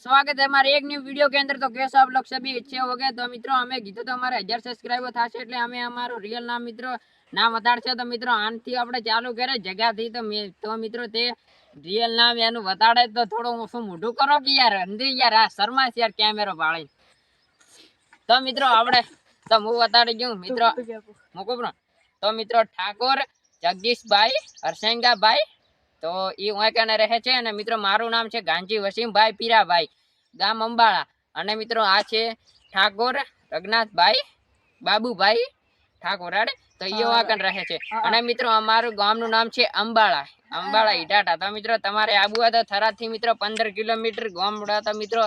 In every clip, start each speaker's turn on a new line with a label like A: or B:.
A: સ્વાગત છે મારે એક ન્યુ વીડિયો કે અંદર. તો કેસ આપ લોગ સભી ઈચ્છે હો ગયા તો મિત્રો અમે કીધું તો અમારે હજાર સબસ્ક્રાઈબર થશે એટલે અમે અમારું રિયલ નામ મિત્રો નામ વધારશે. તો મિત્રો આનથી આપણે ચાલુ કરે જગાથી તો તો મિત્રો તે રિયલ નામ એનું વધારે તો થોડું ઓછું મોઢું કરો કે યાર? અંધી યાર આ શર્મા છે યાર કેમેરો ભાળી તો મિત્રો આપણે તો હું વધારે ગયું. મિત્રો મૂકું તો મિત્રો ઠાકોર જગદીશભાઈ હરસંગાભાઈ તો એ વાંકાને રહે છે અને મિત્રો મારું નામ છે ગાંજી વસીમભાઈ પીરાભાઈ ગામ અંબાળા. અને મિત્રો આ છે ઠાકોર રઘનાથભાઈ બાબુભાઈ ઠાકોર તો એ વાંકણ રહે છે. અને મિત્રો અમારું ગામનું નામ છે અંબાળા અંબાળા ઈટાટા તો મિત્રો તમારે આબુ હોય તો થરાદથી મિત્રો પંદર કિલોમીટર ગામડા તો મિત્રો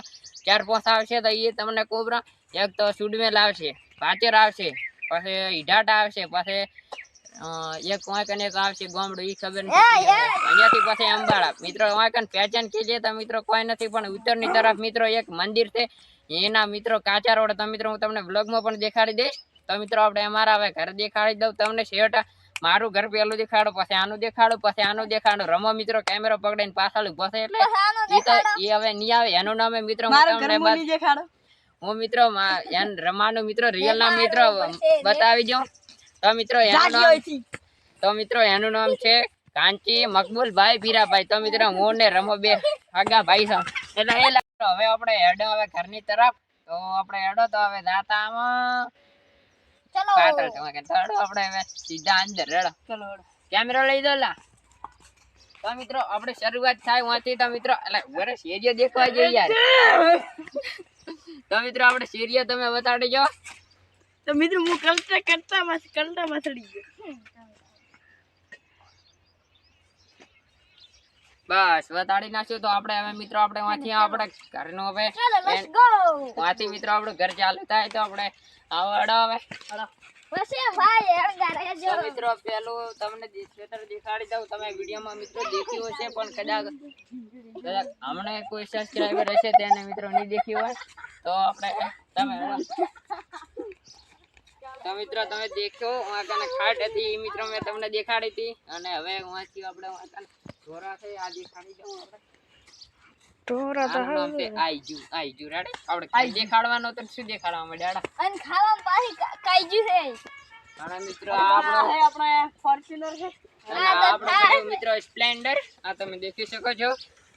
A: ચાર પોસ આવશે તો એ તમને કોબરા. એક તો સુડમેલ આવશે પાચર આવશે પછી ઈઢાટા આવશે પછી એક વાંકન એક આવશે ગામડું ઈ ખબર નથી અહીંયાથી પછી અંબાળા. મિત્રો વાંકન પેચન કે તો મિત્રો કોઈ નથી પણ ઉત્તરની તરફ મિત્રો એક મંદિર છે. એના મિત્રો કાચા રોડ તો મિત્રો હું તમને બ્લોગમાં પણ દેખાડી દઈશ. તો મિત્રો આપણે અમારા હવે ઘર દેખાડી દઉં તમને શેઠ. મારું ઘર પેલું દેખાડો પછી આનું દેખાડું પછી આનું દેખાડો. રમો મિત્રો કેમેરો પકડીને પાછળ ઊભો છે એટલે એ તો એ હવે નહીં આવે. એનું નામે મિત્રો હું મિત્રો રમાનું મિત્રો રિયલ નામ મિત્રો બતાવી દઉં. તો મિત્રો એનું તો મિત્રો એનું નામ છે કાંચી મકબૂલભાઈ પીરાભાઈ તો મિત્રો હું ને રમો બે આગા ભાઈ છે. એટલે એ લાગતો હવે આપણે હેડો હવે ઘરની તરફ. તો આપણે હેડો તો હવે જાતા આમાં. પાટણ તો કે હેડો આપણે હવે સીધા અંદર હેડો. કેમેરો લઈ દો લા. તો મિત્રો આપણે શરૂઆત થાય વાંચી તો મિત્રો એટલે વરસ એરિયો દેખવા જઈએ યાર. તો મિત્રો આપણે સિરિયો તમે બતાડી જો.
B: તો મિત્રો હું કલટા કરતા માં કલટા માં ચડી ગયો.
A: બસ બતાડી નાખ્યું તો આપણે હવે મિત્રો આપણે વાંચી આપણે ઘરનું હવે. વાંચી મિત્રો આપણું ઘર ચાલુ થાય તો આપણે આવડો હવે. મિત્રો પેલું તમને સ્વેટર દેખાડી દઉં તમે વિડીયોમાં મિત્રો દેખ્યું હશે પણ કદાચ કદાચ હમણાં કોઈ સબસ્ક્રાઈબર હશે તેને મિત્રો નહીં દેખ્યું હોય તો આપણે તમે. તો મિત્રો તમે દેખ્યો વાંકાને ખાટ હતી એ મિત્રો મેં તમને દેખાડી હતી. અને હવે વાંચી આપણે વાંકાને. ઢોરા છે આ દેખાડી દઉં આપણે.
B: ઢોરા
A: આનું નામ આઈજુ આઈજુ રેડી? આપણે દેખાડવાનો તો શું દેખાડવા માંડ્યા અને મિત્રો આ આપણો
B: આપણે ફોર્ચ્યુનર છે.
A: અને આપણો મિત્રો સ્પ્લેન્ડર. આ તમે દેખી શકો છો.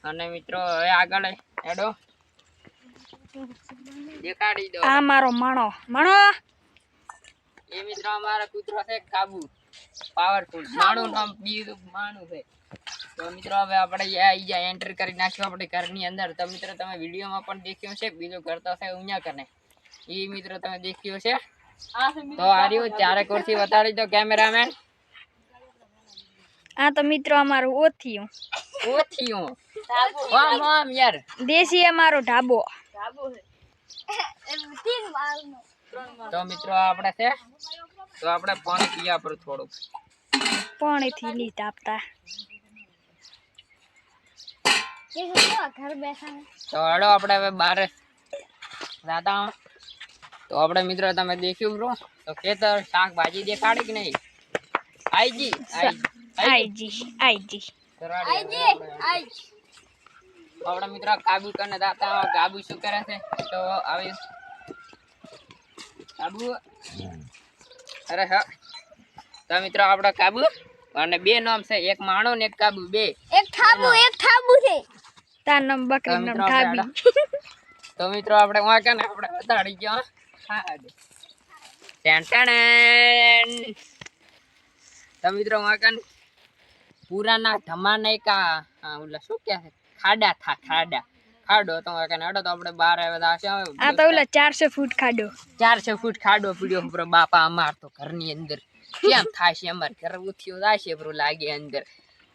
A: અને મિત્રો હવે આગળ હેડો. દેખાડી દો.
B: આ મારો માણો. માણો!
A: એ મિત્રો અમારો કૂતરો છે કાબુ પાવરફુલ માણું નામ બીજું માણું છે. તો મિત્રો હવે આપણે આવી જાય એન્ટર કરી નાખ્યું આપણે ઘરની અંદર. તો મિત્રો તમે વિડીયોમાં પણ દેખ્યું છે બીજો ઘર તો છે ઉન્યા કરને એ મિત્રો તમે દેખ્યો છે તો આ રહ્યું ચારે ખુરશી બતાડી દો કેમેરામેન.
B: આ તો મિત્રો અમારું ઓથિયું
A: ઓથિયું આમ આમ યાર.
B: દેશી અમારો ઢાબો.
A: તો મિત્રો આપણે છે તો આપણે પાણી પીયા પર થોડુંક.
B: પાણીથી નહીં તાપતા.
A: તો હડો આપણે હવે બારે જાતા તો આપણે મિત્રો તમે દેખ્યું બ્રો તો ખેતર શાકભાજી દેખાડી કે નહીં? આઈજી આઈ
B: આઈજી આઈજી.
A: આઈજી આપણે. આપણા મિત્રો કાબુ કરીને દાતા કાબુ શું કરે છે? તો આવી કાબુ? અરે હા. તો મિત્રો આપણો કાબુ? અને બે નામ છે એક માણો ને એક કાબુ બે.
B: તાર નામ બકરી નામ
A: આપણે તો મિત્રો આપણે વાંકે ને આપણે બતાડી ગયો હા. Ten ten. તો મિત્રો વાંકે કે પુરાના ધમાને કા ઓલા શું કહે ખાડા થા ખાડા. ખાડો તો કે નડો તો આપણે બાર આવ્યા તો આશે
B: આ તો ઓલા ચારસો ફૂટ ખાડો.
A: ચારસો ફૂટ ખાડો પીડ્યો પર બાપા અમાર તો ઘરની અંદર કેમ છે અમાર ઘર ઉઠ્યો થાય છે બરો લાગે અંદર.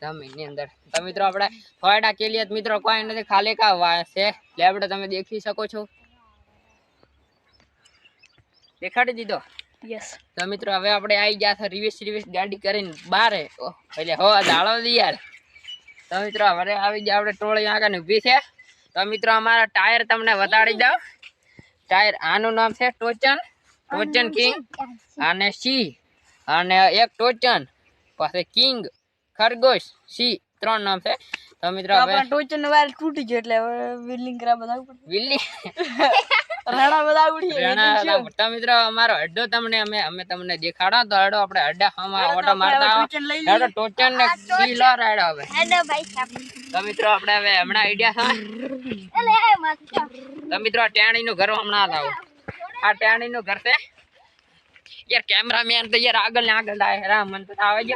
A: જમીનની અંદર. તો મિત્રો આપણે ફોયડા કેલિયત મિત્રો કોઈ નથી. ખાલી કા વાસે લેબડો તમે દેખી શકો છો? દેખાડી દીધો?
B: યસ
A: તો મિત્રો હવે આપણે આવી ગયા છે રિવેસ રિવેસ ગાડી કરીને બારે. એટલે હો દાળો દી યાર. તો મિત્રો હવે આવી ગયા આપણે ટોળી આગળ ઊભી છે. તો મિત્રો અમારા ટાયર તમને બતાડી દઉં. ટાયર આનું નામ છે ટોચન. ટોચન કિંગ અને સી. અને એક ટોચન પછી કિંગ ખરગોશ સી. ત્રણ નામ છે. તો મિત્રો હવે
B: આપણા ટોચર તૂટી ગયો એટલે હવે બિલ્ડિંગ કરા બતાવવું
A: વિલ્લી
B: રાણા બધા ઉડી
A: રેણા તો મિત્રો અમારો અડ્ડો તમને અમે અમે તમને દેખાડો. તો અડો આપણે અડ્ડા હમા ઓટો મારતા આવો
B: ટોચર લઈ
A: હેડો ટોચન ને કિલો રાડો હવે.
C: હેલો ભાઈ સાહેબ.
A: તો મિત્રો આપણે હવે હમણાં આઈડિયા છે તો મિત્રો ટેણી નું ઘર હમણાં લાવો આ ટેણી નું ઘર છે. યાર કેમેરામેન તો યાર આગળ ને આગળ આવે રામ મન તો આવે છે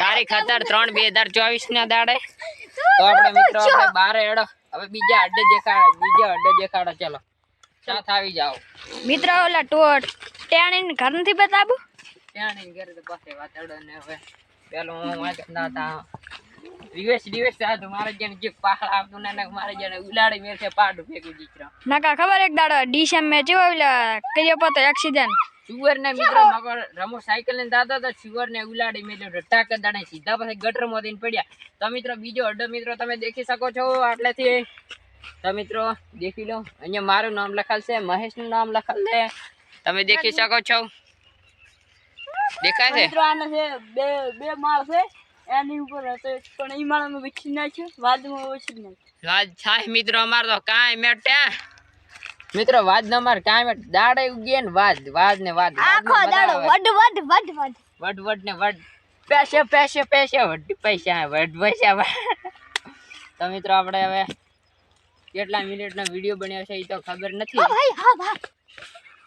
A: તારીખ અત્યારે ત્રણ બે હજાર ચોવીસ ના દાડે. તો આપણે મિત્રો આપણે બારે હેડો. હવે બીજા અડ્ડે દેખાડો બીજા અડ્ડે દેખાડો. ચલો. સાથ આવી જાઓ.
C: મિત્રો ઓલા ટોટ ટેણીને ઘર નથી બતાવું.
A: ટેણી ઘરે તો પાસે વાત અડો ને હવે. પેલો હું વાંચતા ના તા દિવસ દિવસ સાધુ મારે જેને જે પહાડ આવતું ને મારે જેને ઉલાડી મેળ છે પાડું ભેગું
C: નકા ખબર એક દાડો ડીસેમ મેં જેવો ઓલા કર્યો પતો એક્સિડન્ટ
A: સુવર ને મિત્રો મગર રમો સાયકલ ને દાદા તો સુવર ને ઉલાડી મેલ્યો રટ્ટા કદાડે સીધા પછી ગટરમાં પડ્યા. તો મિત્રો બીજો અડ્ડો મિત્રો તમે દેખી શકો છો આટલેથી. તો મિત્રો દેખી લો. અહીંયા મારું નામ લખાલ છે મહેશનું નામ લખાલ છે. તમે દેખી શકો છો. દેખાય છે?
B: મિત્રો આને છે બે બે માળ છે. એની ઉપર હતો પણ ઈ માળામાં વિછી નાખ્યો વાદમાં વિછી નાખ્યો.
A: વાજ થાય મિત્રો અમાર તો કાંઈ મેટે મિત્રો વાત ન માર કાયમ દાડે ઉગીએ ને વાદ વાદ ને વાત
C: આખો દાડો વડ વડ વડ વડ
A: વડ વડ ને વડ પૈસે પૈસે પૈસે વડ પૈસા વડ પૈસા તો મિત્રો આપણે હવે કેટલા મિનિટનો વીડિયો બન્યો છે એ તો ખબર નથી.
C: ભાઈ હા ભાઈ.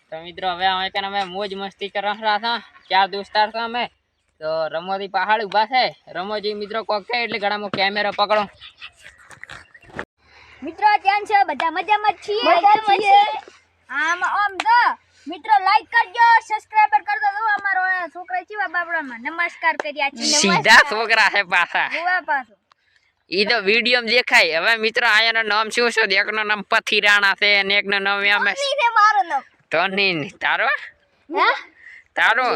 A: તો મિત્રો હવે અમે કે અમે મોજ મસ્તી કરવા હતા ચાર દોસ્તાર હતા અમે. તો રમોજી પહાડ ઊભા છે. રમોજી મિત્રો કોક છે એટલે ઘણામાં કેમેરા પકડો.
C: મિત્રો ત્યાં છે બધા મજામાં છીએ. મજામાં છીએ. આમ ઓમ તો મિત્રો લાઈક કરજો સબસ્ક્રાઇબર કરજો. તો અમારો આ છોકરા ચીવા બાપડામાં નમસ્કાર કર્યા છે.
A: સીધા છોકરા છે પાછા.
C: જોવા પાછો.
A: ઈ તો વીડિયો દેખાય. હવે મિત્રો આયાનો નામ શું છે? એકનો નામ પથીરાણા છે અને એકનો નામ એમ
C: ઈ છે મારો નામ.
A: તો નહીં તારો?
C: હા?
A: તારો?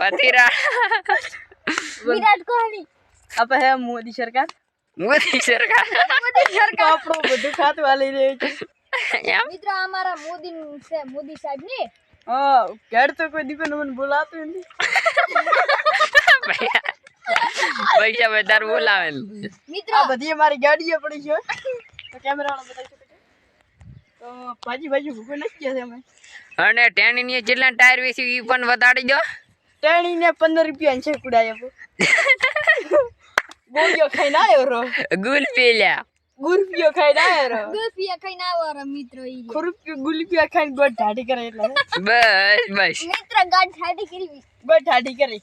A: પથીરા
C: વિરાટ કોહલી.
B: આપણે હે મોદી સરકાર?
A: મોદી સરકાર.
C: મોદી સરકાર.
B: આપણું બધું ખાતું હાલી રહ્યું છે.
C: મિત્રો અમારા મોદી છે મોદી સાહેબ ને
B: હા ઘેર તો કોઈ દીકરો મને બોલાતું નથી.
A: પૈસા વધારે બોલાવેલ
C: મિત્રો
B: બધી અમારી ગાડીએ પડી છે તો કેમેરા બતાવી શકો તો ભાજી ભાજી ભૂખો નથી ગયા છે અમે.
A: અને ટેનની જેટલા ટાયર ઈ પણ વધારી દો.
B: ટેણી ને પંદર રૂપિયા છે કુડાય ગોળીઓ ખાઈને આવ્યો રો
A: ગુલપી લ્યા
B: ગુરપિયો ખાઈને આવ્યો રો
C: ગુલ્ફિયા ખાઈને આવો રે મિત્રો ઈ
B: ખુરપિયો ગુલપિયા ખાઈને ગોળ ઢાઢી કરે એટલે
A: બસ બસ
C: મિત્ર ગાડ છાડી કરી
B: ગોળ ઢાઢી કરી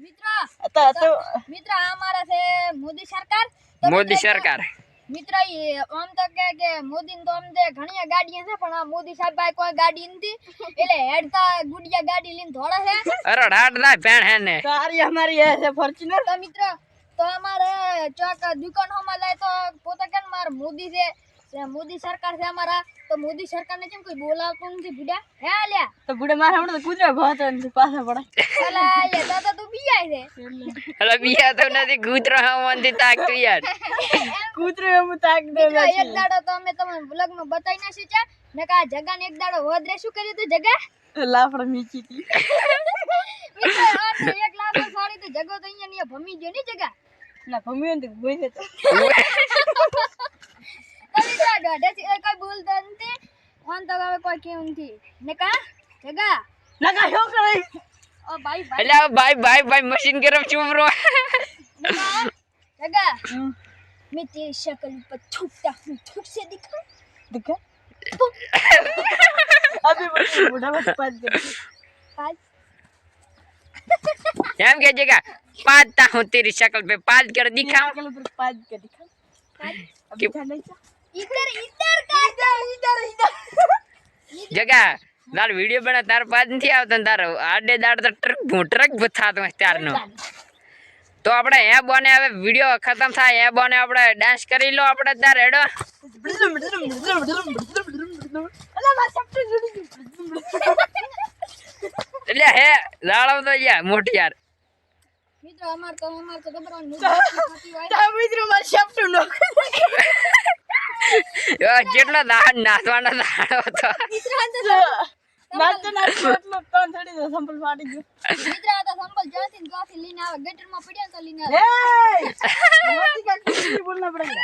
C: મિત્ર
B: હતા તો
C: મિત્ર આ અમારા છે મોદી સરકાર
A: મોદી સરકાર
C: મિત્ર આમ તો કે કે મોદી તો આમ તે ઘણી ગાડીઓ છે પણ આ મોદી સાહેબ પાસે કોઈ ગાડી નથી એટલે હેડતા ગુડિયા ગાડી લઈને ધોળે છે
A: અરે હાડ ના ભેણ હે ને
B: સારી અમારી છે ફોર્ચ્યુનર
C: તો મિત્ર તો અમારે ચોક દુકાનોમાં જાય તો પોતે કે માર મોદી છે? મોદી સરકાર છે અમારા. તો મોદી સરકારને કેમ કોઈ બોલાવતું નથી ભૂડા હે લ્યા
B: તો બુડે મારા હમણાં તો કૂતરા ભાવતો નથી પાછા પડે.
C: અલા લે દાદા તું બીજાય છે?
A: અરે બીયા તો નથી કૂતરો હવામાંથી તાકતું યાર.
B: કૂતરો એમ તાક દે
C: એક દાડો તો અમે તમને વ્લોગમાં બતાવી ના શીખ્યા ને કા જગાને એક દાડો વધરે શું કર્યું તું જગા?
B: લાફડા મીચી હતી
C: મિત્રો આ તો એક લાખ સારી તો જગો તો અહીંયા ને ભમી ગયો ની જગા.
B: ના ભમ્યો ને બોઈ ને તો
C: તો મિત્રો દોઢે થી એ કોઈ બોલતો નથી ઓન તો હવે કોઈ કેવું નથી ને કા જગા
B: લગા શું કરે
C: ઓ ભાઈ ભાઈ
A: એટલે આ ભાઈ ભાઈ ભાઈ મશીન ગરમ ચૂપ રહો
C: ને કા જગા मैं तेरी शक्ल पर थूकता हूँ थूक से दिखा
B: दिखा अभी बड़ी बूढ़ा मत पास कर
C: पाल
A: એમ કે છે કે પાડતા હું તેરી શકલ पे पाद कर दिखाऊं
B: अगले पर पास कर दिखा अब
A: क्यों?
B: दिखा नहीं क्या
C: इधर इधर का
B: इधर इधर
A: જગા તાર વિડીયો બના તાર પાદ નથી આવતો ને તાર આડે દાડ તો ટ્રક ટ્રક થાતો હોય ત્યારનો તો આપણે હે બોને હવે વિડીયો ખતમ થાય હે બોને આપણે ડાન્સ કરી લો આપણે ત્યાં રેડો
B: અલા માર ચપટી જુડી ગયું.
A: એટલે હે જાળવ તો યાર મોટી યાર
C: મિત્રો અમાર તો અમાર તો ગભરાવાનું હોય.
B: મિત્રો માર શબ્દ નો
A: યો કેટલા દાડ નાસવાના દાડ હતો
C: મિત્રો તો
B: નાચતો નાચતો એટલો કોણ થોડી તો સંભળ ફાટી ગયો.
C: મિત્રો આ તો સંભળ જોતી ને લઈને આવે. ગટરમાં પડ્યા તો લઈને આવે.
B: મોદી કા કુછ નહીં બોલના પડે.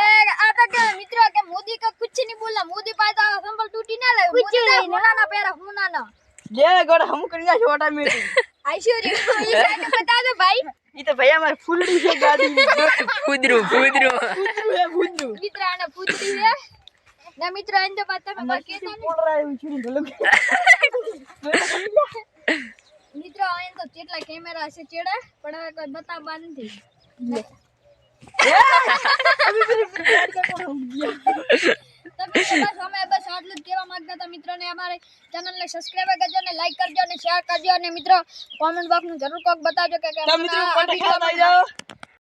C: એ આ તો કે મિત્રો કે મોદી કા કુછ નહીં બોલના મોદી પાસે તો સંભળ તૂટી ના લાવ મોદી ના ના. પેરા હોના ના
B: જે ગોડ હમ
C: કરી ગયા છોટા મીટી આઈશ્વર્ય ભાઈ?
B: ઈ તો ભાઈ અમાર ફૂલડી છે ગાડી
A: ફૂદરું ફૂદરું.
B: ફૂદરું હે ફૂદરું
C: મિત્ર આને ફૂદરી હે ના મિત્ર એને તો પતા મેં
B: કે ના પોડરાયું છું ભલો
C: મિત્ર આને તો કેટલા કેમેરા છે ચેડા પણ કોઈ બતાવવા નથી. અમે ફરી ફરી કાઢ બસ અમે બસ આટલું જ કહેવા માંગતા હતા મિત્રોને. અમારે ચેનલને સબસ્ક્રાઇબ કરજો અને લાઈક કરજો અને શેર કરજો અને મિત્રો કોમેન્ટનું જરૂર કોક બતાવજો કે કે
B: મિત્રો